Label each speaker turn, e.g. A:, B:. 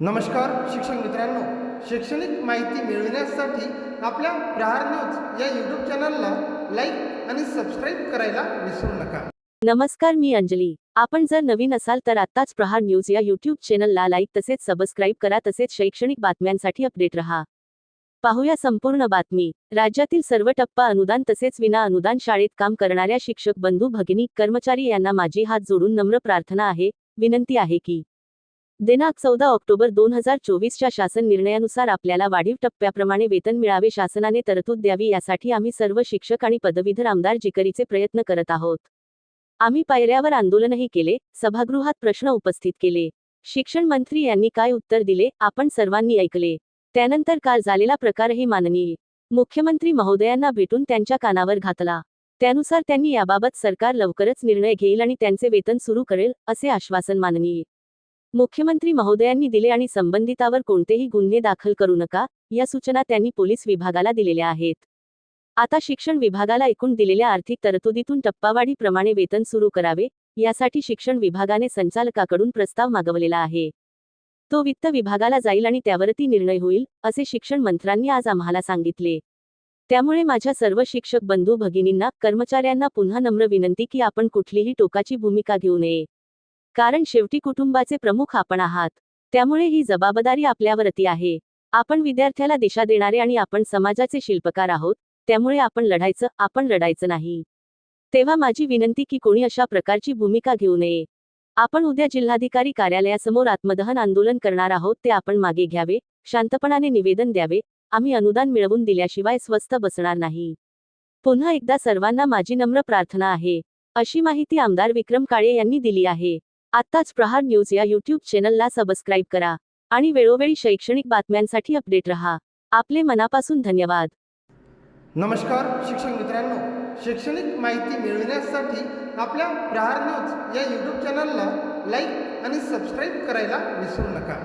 A: नमस्कार शिक्षक मित्रांनो. शैक्षणिक माहिती मिळविण्यासाठी आपल्या प्रहार न्यूज या यूट्यूब चॅनलला लाईक आणि सबस्क्राईब करायला विसरू नका.
B: नमस्कार मी अंजली. आपण जर नवीन असाल तर आत्ताच प्रहार न्यूज या यूट्यूब चॅनलला लाईक तसेच सबस्क्राईब करा तसेच शैक्षणिक बातम्यांसाठी अपडेट रहा. पाहूया संपूर्ण बातमी. राज्यातील सर्व टप्पा अनुदान तसेच विना अनुदान शाळेत काम करणाऱ्या शिक्षक बंधू भगिनी कर्मचारी यांना माझी हात जोडून नम्र प्रार्थना आहे विनंती आहे की दिनांक चौदा ऑक्टोबर दोन हजार चोवीसच्या शासन निर्णयानुसार आपल्याला वाढीव टप्प्याप्रमाणे वेतन मिळावे शासनाने तरतूद द्यावी यासाठी आम्ही सर्व शिक्षक आणि पदवीधर आमदार जिकरीचे प्रयत्न करत आहोत. आम्ही पायऱ्यावर आंदोलनही केले सभागृहात प्रश्न उपस्थित केले. शिक्षण मंत्री यांनी काय उत्तर दिले आपण सर्वांनी ऐकले. त्यानंतर काल झालेला प्रकारही माननीय मुख्यमंत्री महोदयांना भेटून त्यांच्या कानावर घातला. त्यानुसार त्यांनी याबाबत सरकार लवकरच निर्णय घेईल आणि त्यांचे वेतन सुरू करेल असे आश्वासन माननीय मुख्यमंत्री महोदयांनी दिले आणि संबंधितावर कोणतेही गुन्हे दाखल करू नका या सूचना त्यांनी पोलीस विभागाला दिलेल्या आहेत. आता शिक्षण विभागाला एकूण दिलेल्या आर्थिक तरतुदीतून टप्पावाढीप्रमाणे वेतन सुरू करावे यासाठी शिक्षण विभागाने संचालकाकडून प्रस्ताव मागवलेला आहे. तो वित्त विभागाला जाईल आणि त्यावरती निर्णय होईल असे शिक्षण मंत्र्यांनी आज आम्हाला सांगितले. त्यामुळे माझ्या सर्व शिक्षक बंधू भगिनींना कर्मचाऱ्यांना पुन्हा नम्र विनंती की आपण कुठलीही टोकाची भूमिका घेऊ नये. कारण शेवटी कुटुंबाचे प्रमुख आपण आहात. त्यामुळे ही जबाबदारी आपल्यावरती आहे. आपण विद्यार्थ्याला दिशा देणारे आणि आपण समाजाचे शिल्पकार आहोत त्यामुळे आपण लढायचं आपण लढायचं नाही. तेव्हा माझी विनंती की कोणी अशा प्रकारची भूमिका घेऊ नये. आपण उद्या जिल्हाधिकारी कार्यालयासमोर आत्मदहन आंदोलन करणार आहोत ते आपण मागे घ्यावे शांतपणाने निवेदन द्यावे आम्ही अनुदान मिळवून दिल्याशिवाय स्वस्थ बसणार नाही. पुन्हा एकदा सर्वांना माझी नम्र प्रार्थना आहे. अशी माहिती आमदार विक्रम काळे यांनी दिली आहे. आत्ताच प्रहार न्यूज या यूट्यूब चॅनलला सबस्क्राईब करा आणि वेळोवेळी शैक्षणिक बातम्यांसाठी अपडेट रहा. आपले मनापासून धन्यवाद.
A: नमस्कार शिक्षक मित्रांनो. शैक्षणिक माहिती मिळविण्यासाठी आपल्या प्रहार न्यूज या यूट्यूब चॅनलला लाईक आणि सबस्क्राईब करायला विसरू नका.